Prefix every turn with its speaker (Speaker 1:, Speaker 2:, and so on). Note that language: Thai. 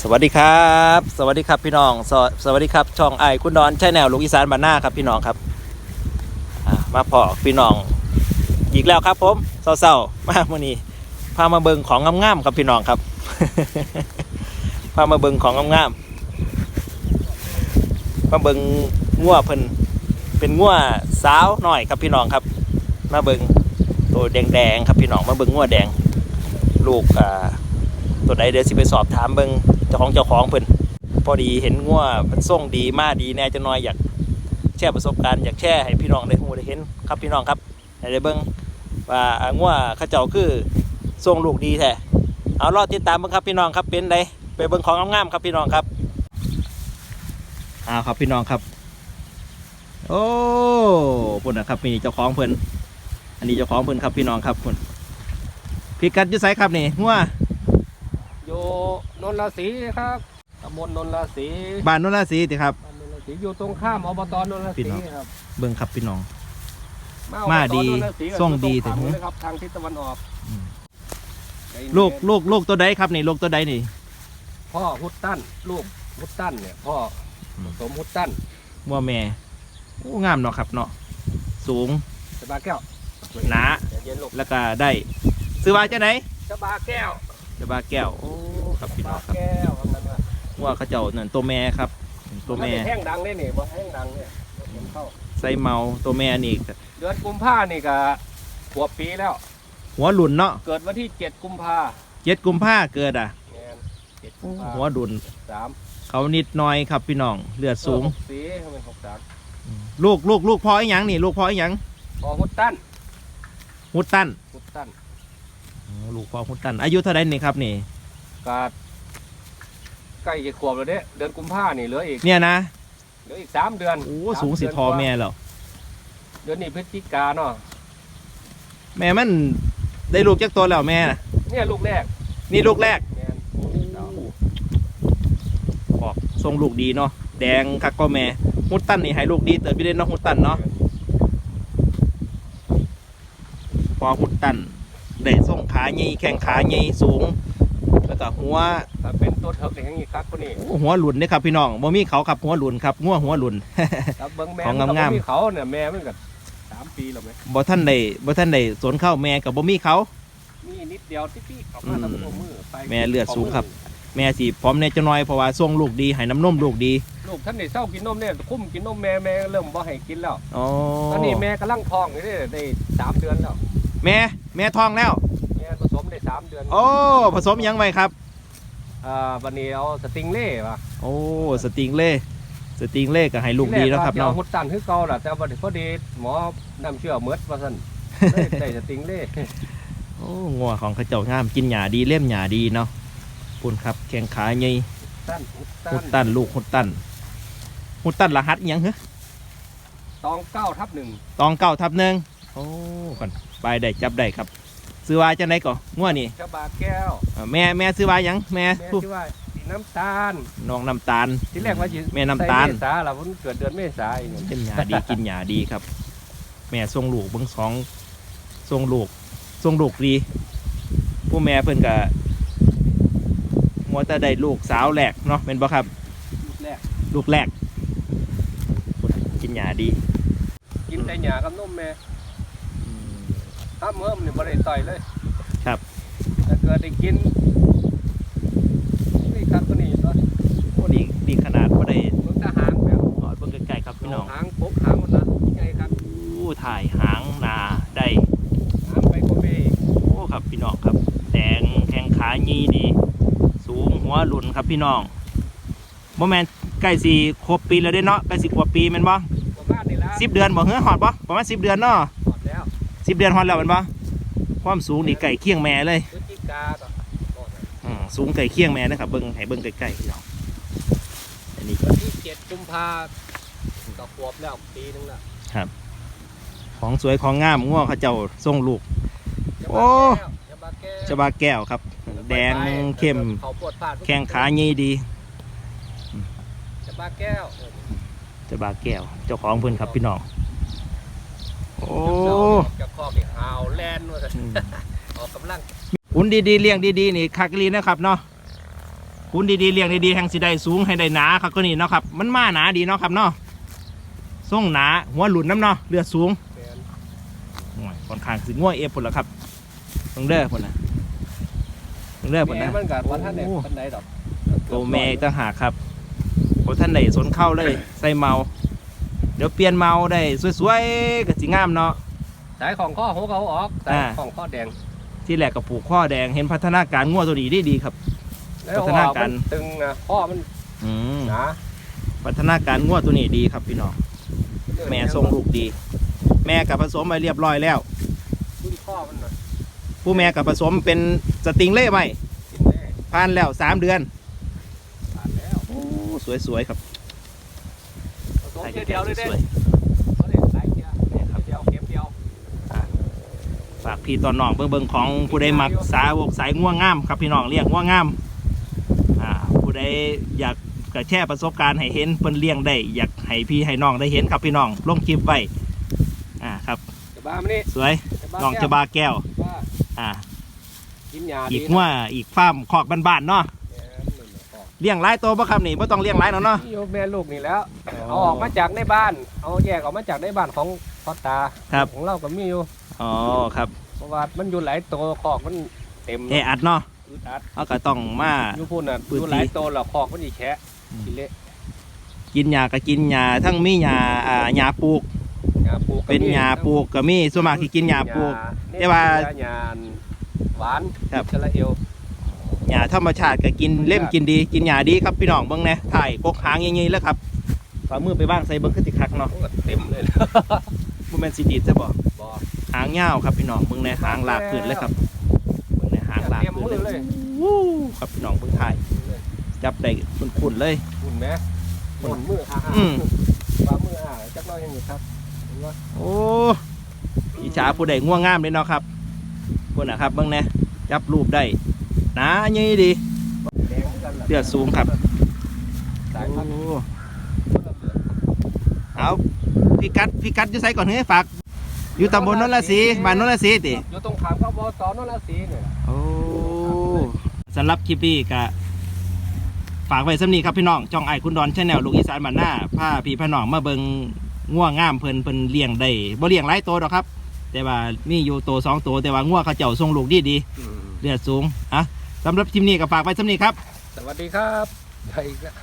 Speaker 1: สวัสดีครับ สวัสดีครับพี่น้องสวสวัสดีครับ ช่องไอคุณดอนใช่แนวลูกอีสานบ้านหน้าครับพี่น้องครับมาพอพี่น้อง อีกแล้วครับผมเศร้าๆมาเมื่อนี้พามาเบิงของงามๆครับพี่น้องครับพามาเบิงของงามๆมาเบิงงัวเพิ่นเป็นงัวสาวหน่อยครับพี่น้องครับ มาเบิงตัวแดงๆครับพี่น้องมาเบิงงัวแดง ลูกอ่าตัวใดเดี๋ยวสิไปสอบถามเบิง เจ้าของเจ้าของเพิ่นพอดีเห็นงัวมันส่งดีมากดีแน่จะน้อยอยากแชร์ประสบการณ์อยากแชร์ให้พี่น้องได้ฮู้ได้เห็นครับพี่น้องครับให้ได้เบิ่งว่างัวเขาเจ้าคือส่งลูกดีแท้เอารอติดตามเบิ่งครับพี่น้องครับเป็นไดไปเบิ่งของงามๆครับพี่น้องครับเอาครับพี่น้องครับ โอ้ปุ่นนะครับมีเจ้าของเพิ่นอันนี้เจ้าของเพิ่นครับพี่น้องครับพุ่นพี่กัดยู่ไสครับนี่งัว
Speaker 2: อยู่นนทศรีครับตำบลนนทศรี
Speaker 1: บ้านโนนราศีติครับ
Speaker 2: บ้านนนทศรีอยู่ตรงข้ามอบตนนทศ
Speaker 1: พี่
Speaker 2: รี
Speaker 1: น้อง
Speaker 2: ครับ
Speaker 1: เบิ่งครับพี่น้อง
Speaker 2: อบต
Speaker 1: มาดี
Speaker 2: นนทศรีก็
Speaker 1: ส่งดี
Speaker 2: อยู่ตรง
Speaker 1: ถึง
Speaker 2: ข้ามเลยครับทางทิศตะวันออก
Speaker 1: อืม
Speaker 2: ใน
Speaker 1: ลูกลูกลูกตัวใดครับนี่ลูกตัวใดนี่
Speaker 2: พ่อฮุตตันลูกฮุตตันเนี่ยพ่ออ
Speaker 1: ม
Speaker 2: ผสมฮุตตัน
Speaker 1: มัวแม่โอ้งามเนาะครับเนาะสูง
Speaker 2: ชบาแก้ว
Speaker 1: หนา
Speaker 2: เดี๋ยวเย็นลูก
Speaker 1: แล้วก็ได้ซื้อว่าจะไหน
Speaker 2: ชบาแก้ว
Speaker 1: จะบาแก้วโอ้ครับพี่
Speaker 2: ช
Speaker 1: น้
Speaker 2: บา
Speaker 1: องครับ
Speaker 2: แก้วอันนั้นน่ะ
Speaker 1: ว่าเขาเจ้านั่นตัวแม่ครับ ตัวแม่
Speaker 2: นเป็นแห้งดังเลยนี่บ่แห้งดังเนี่ยเห็นเข้า
Speaker 1: ไซเมาตัวแม่นี่ก็
Speaker 2: เดือนกุมภานี่ก็ขวบปีแล้ว
Speaker 1: หัวหลุนเนาะ
Speaker 2: เกิดวันที่เจ็ดกุมภา
Speaker 1: เจ็ดกุมภาเกิดอะ
Speaker 2: แม่นเจ็ดกุมภา
Speaker 1: หัวดุน
Speaker 2: สาม
Speaker 1: เขานิดหน่อยครับพี่น้องเลือดสูง
Speaker 2: เออหกสีทำไมหกสาม
Speaker 1: ลูกลูกลูกพ่ออีหยังนี่ ลูกพ่ออีหยัง
Speaker 2: พอฮุตตัน
Speaker 1: ฮุตตัน
Speaker 2: ฮุตตัน
Speaker 1: อ๋อลูก พ่อฮุตตัน อายุเท่าไหรนี่ครับนี่
Speaker 2: ก็ใกล้จะขวบแล้วเด้เดือนกุมภานี่เหลืออีก
Speaker 1: เนี่ยนะ
Speaker 2: เหลืออีกสามเดือน
Speaker 1: โอ้า
Speaker 2: ม
Speaker 1: สูงสิ
Speaker 2: เดืน
Speaker 1: ทอก
Speaker 2: ว่า
Speaker 1: แม่แล้ว
Speaker 2: เดือนนี้พฤศจิกาเนาะ
Speaker 1: แม่มันได้ลูกจากตัวแล้วแม่น่ะ
Speaker 2: เนี่ยลูกแรก
Speaker 1: นี่ลูกแรก
Speaker 2: แม่น
Speaker 1: ออกทรงลูกดีเนาะแดงคักก็แม่ฮุตตันนี่ให้ลูกดีเติบไปเล่นเนาะฮุตตันเนาะพอฮุตตัน ได้ทรงขาใหญ่แข้งขาใหญ่สูง แล้วก็หัว
Speaker 2: ถ้าเป็นตัวเถิกอย่างนี้ครับคนนี้
Speaker 1: โอ้หัวหลุนเด้ครับพี่น้องบ่มีเขาครับหัวหลุนครับงัวหัวหลุน
Speaker 2: ถ้าเบิ้งแม่
Speaker 1: ของ
Speaker 2: มันก็
Speaker 1: งามๆ
Speaker 2: บ่มีเขาเนี่ยแม่มันก็สามปีแล้วไหม
Speaker 1: บ่ท่านได้บ่ท่านได้สนเข้าแม่กับบ่มีเขา
Speaker 2: มีนิดเดียวที่พี่ออกมา
Speaker 1: อืม
Speaker 2: ทำตัวมือไป
Speaker 1: แม่เลือดสูงครับ แม่สิพร้อมแน่จะน้อยเพราะว่าทรงลูกดีให้น้ำนมลูกดี
Speaker 2: ลูกท่านได้เศร้ากินนมเนี่ยคุ้มกินนมแม่แม่เริ่มบ่ให้กินแล้ว
Speaker 1: อ๋อ
Speaker 2: ตอนนี้แม่กำลังท้องอยู่นี่ได้สามเดือนแล้ว
Speaker 1: แม่แม่ท้องแล้ว
Speaker 2: แม่ผสมได้สามเดือน
Speaker 1: โอ้ผสมหยังไว้ครับ
Speaker 2: อ่าวันนี้เอาสติงเล่ป่ะ
Speaker 1: โอ้สติงเล่สติงเล่ก็ให้ลูกดีแล้วครับ
Speaker 2: ที่แก
Speaker 1: เนาะ
Speaker 2: ว่าจะอฮุดตันคือเก่าล่ะแต่วันนี้พอดีหมอนำเชื่อเมือดว่าซั่นเลยได้สติงเล่
Speaker 1: โอ้งัวของเขาเจ้างามกินหญ้าดีเล่มหญ้าดีเนาะปุ่นครับแข้งขาใหญ่
Speaker 2: ตันฮุดตั
Speaker 1: หุ
Speaker 2: น
Speaker 1: ดตันลูกหุดตันหุดตันรหัสอิหยังเหรอ
Speaker 2: ตองเก้าทับหนึ่ง
Speaker 1: ตองเก้าทับหนึ่งโอ้ก่อน ไปได้จับได้ครับซื้อวาจังไดก่องัวนี่
Speaker 2: ชะบาแก้ว
Speaker 1: อ่าแม่แม่ซื้อวาหยังแม่
Speaker 2: แม่
Speaker 1: ผู้
Speaker 2: ที่ว่าสีน้ำตาล
Speaker 1: น้องน้ำตาล
Speaker 2: ที่แรกว่าสิ
Speaker 1: แม่น้ำตาล
Speaker 2: ใส่เมษาล่ะมันเกิดเดือนเมษาอีก
Speaker 1: กินหยาดีกินหยาดีครับ แม่ทรงลูกเบิ้งสองทรงลูกทรงลูกดีผู้แม่เพิ่นก็มัวแต่ได้ลูกสาวแหลกเนาะเป็นบ่ครับ
Speaker 2: ลูกแรก
Speaker 1: ลูกแรกกินหยาดี
Speaker 2: กินแต่หญ้ากับนมแม่ ห้ามเฮิมนี่บ่ได้ต่อยเลย
Speaker 1: ครับ
Speaker 2: แต่เกิดได้กินนี่ครับตัวนี้ตัว
Speaker 1: โอ้ดีดีขนาดว่าได้
Speaker 2: มันทหารแบบ
Speaker 1: กอดเบิ่งใกล้ๆครับพี่น้อง
Speaker 2: หางปกหางมันนะไงครับ
Speaker 1: อู้ถ่ายหางหนาได้
Speaker 2: หางไปก็ไม่
Speaker 1: โอ้ครับพี่น้องครับแดงแข้งขายีดี สูงหัวหลุนครับพี่น้องบ่แมนใกล้สี่ครบปีแล้วเด้เนาะใกล้สิขวบปีแม่นบ่
Speaker 2: ประมาณนี้ละ
Speaker 1: สิบเดือนบ่เฮ้อหอดบ่ประมาณสิบเดือนเนาะ
Speaker 2: หมดแล้ว
Speaker 1: สิบเดือนฮอดแล้วแมันบ่ความสูงนี่ไก่เคียงแม่เลย
Speaker 2: พฤศจิกาต่อหมดแล้ว
Speaker 1: อืมสูงไก่เคียงแม่นะครับเบิ่งให้เบิ่งใกล้ๆพี่น้องอันนี้
Speaker 2: วันที่เจ็ดกุมภาก็ขวบแล้วปีนึงละ
Speaker 1: ของสวยของงามง่วงเขาเจ้าส่งลูก โอ้
Speaker 2: จะบาแก้ว
Speaker 1: ชบาแก้วครับ แดงเข้ม
Speaker 2: เขาปวดพลาด
Speaker 1: แข้งขายีดี
Speaker 2: จะบาแก้ว
Speaker 1: ชบาแก้ว เจ้าของเพิ่นครับพี่น้องโอ้
Speaker 2: จะคอกอีกหาวแลนด์ว่าซั่น
Speaker 1: อ
Speaker 2: อกกำลัง
Speaker 1: ขุนดีๆเลี้ยงดีๆนี่คักอีหลีนะครับเนาะคูณดีๆเลี้ยงดีๆแห่งสิได้สูงให้ได้หนาครับก็นี่เนาะครับ มันมาหนาดีเนาะครับเนาะส่งหนาหัวหลุนน้ำเนาะเลือดสูง
Speaker 2: แม่น
Speaker 1: โอ้ยค่อนข้างสิง่วเอฟผลแล้วครับต้องเด้อผลนะต้องเด้อผลนะ
Speaker 2: มันก็ว่าท่านเนี่ย
Speaker 1: โอ้
Speaker 2: ท่านใดดอก
Speaker 1: โตแม่อีกต่างหากครับโอ้ท่านไหนสนเข้าเลยใส่เมา เดี๋ยวเปลี่ยนเมาได้สวยๆกับสิงามเนาะ
Speaker 2: สายของข้อหัวเขาออกสาย
Speaker 1: อ่า
Speaker 2: ของข้อแดง
Speaker 1: ที่แหลกกับผูกข้อแดงเห็นพัฒนาการง่วตัวดีได้ดีครับ
Speaker 2: แล้ว
Speaker 1: พัฒนาการ
Speaker 2: ออกมันตึงนะข้อมัน
Speaker 1: อืม
Speaker 2: หนา
Speaker 1: พัฒนาการง่วตัวนี้ดีครับพี่น้องแม่ทรงลูกดี แม่กับผสมไปเรียบร้อยแล้ว
Speaker 2: ขึ้นข้อมันน่ะ
Speaker 1: ผู้แม่กับผสมเป็นสติงเล่ไว้
Speaker 2: กินได้
Speaker 1: ผ่านแล้วสามเดือน
Speaker 2: ผ่านแล้ว
Speaker 1: โอ้สวยๆครับ
Speaker 2: ผสมเทียวเดียวเลยเด้
Speaker 1: สวย
Speaker 2: เขาเด็ดสายเทียวเทียวเข็มเดียว
Speaker 1: ฝาก พี่ตอนน้องเบิ่งเบิ่งของผู้ใดมักสาวกสายง่วงงามครับพี่น้องเลี้ยงง่วงงามอ่าผู้ใดอยากกระแชร์ประสบการณ์ให้เห็นเพิ่นเลี้ยงได้อยากให้พี่ให้น้องได้เห็นครับพี่น้องลงคลิปไว้อ่าครับ
Speaker 2: จะบ้ามันนี่
Speaker 1: สวยน้องจะบาแก้ว
Speaker 2: บ้า
Speaker 1: อ่า
Speaker 2: กินยา
Speaker 1: อีก
Speaker 2: ดี
Speaker 1: ง่วอีกฟาร์มคอกบ้านๆเนาะ
Speaker 2: แม่นนั่นน่ะข้อ
Speaker 1: เลี้ยงหลายตัวบ่ครับนี่บ่ต้องเลี้ยงหลายเนาะเนาะ
Speaker 2: นี่โยมแม่ลูกนี่แล้วเอาออกมาจากในบ้าน เอาแยกออกมาจากในบ้านของพ่อตา
Speaker 1: ครับ
Speaker 2: ของเราก็มีอยู่
Speaker 1: อ๋อ ครับ
Speaker 2: เพราะว่ามันอยู่หลายตัวคอกมันเต็ม
Speaker 1: แออัดเนาะ
Speaker 2: อึดอัด
Speaker 1: เอาก็ต้องมา
Speaker 2: อยู่พุ่นน่ะ
Speaker 1: พื้นที่
Speaker 2: อยู่หลายตัวแล้วคอกมันอีแฉะ
Speaker 1: อืม
Speaker 2: กินเละ
Speaker 1: กินหญ้าก็กินหญ้าทั้งมีหญ้าอ่าหญ้าปลูก
Speaker 2: หญ้าปลูกก็
Speaker 1: เป็น
Speaker 2: มี
Speaker 1: หญ้าปลูกก็มีส่วนมากที่กินหญ้าปลูก
Speaker 2: หญ้
Speaker 1: แต่ว่า
Speaker 2: หญ้าหวาน
Speaker 1: ครับ
Speaker 2: กระเอว
Speaker 1: หญ้าธรรมชาติก็กินเล่มกินดี กินหญ้าดีครับพี่น้องเบิ่งแหน่ถ่ายกกหางอย่างงี้แล้วครับฝ่ามือไปบ้างใส่เบิ่งขึ้นติคักเนาะ
Speaker 2: โอ้ก็เต็มเลย
Speaker 1: บ่แม่นสิดีดซะบ่
Speaker 2: บ่
Speaker 1: หางยาวครับพี่น้องเบิ่งแหน่หางลากพื้นเลยครับเบิ่งแหน่หางลาก
Speaker 2: เต็ม
Speaker 1: พื้น
Speaker 2: มือ
Speaker 1: เล
Speaker 2: เลยย
Speaker 1: วู้ครับพี่น้องเบิ่งถ่ายจับได้คุ้นๆเลย
Speaker 2: หุ่นแม่หุ่นมืออ่า
Speaker 1: อืม
Speaker 2: ฝ่ามืออ่าจักหน้อยยังอยู่ครับเห็นว่า
Speaker 1: โอ้อิจฉาผู้ใดง่วงงามเลยเนาะครับพุ่นน่ะครับเบิ่งแหน่จับรูปได้หนาใหญ่ดี
Speaker 2: แดงกันล่ะ
Speaker 1: เลือดสูงครับ
Speaker 2: สายพันธุ์
Speaker 1: โอ้เอาพี่กัดพี่กัดอยู่ไสก่อนเฮ้ยฝาก อยู่ตำบลนนทศรีบ้านนนทศรีติ
Speaker 2: อยู่ตรงขามกับบสนนทศรีเนี่ย
Speaker 1: โอ้สำหรับคลิปนี้ก็ฝากไว้สำนีครับพี่น้องจ้องไอ้คุณดอนชาแนลลูกอีสานบ้านหน้าผ้าพี่พี่น้องมาเบิงง่วงงามเพิ่นเพิ่นเลี้ยงได้บ่เลี้ยงหลายตัวดอกครับ แต่ว่ามีอยู่ตัวสองตัวแต่ว่าง่วงเขาเจ้าทรงลูกดีดีๆเลือดสูงอะสำหรับคลิปนี้ก็ฝากไว้สำนีครับ
Speaker 2: สวัสดีครับไปอีกแล้ว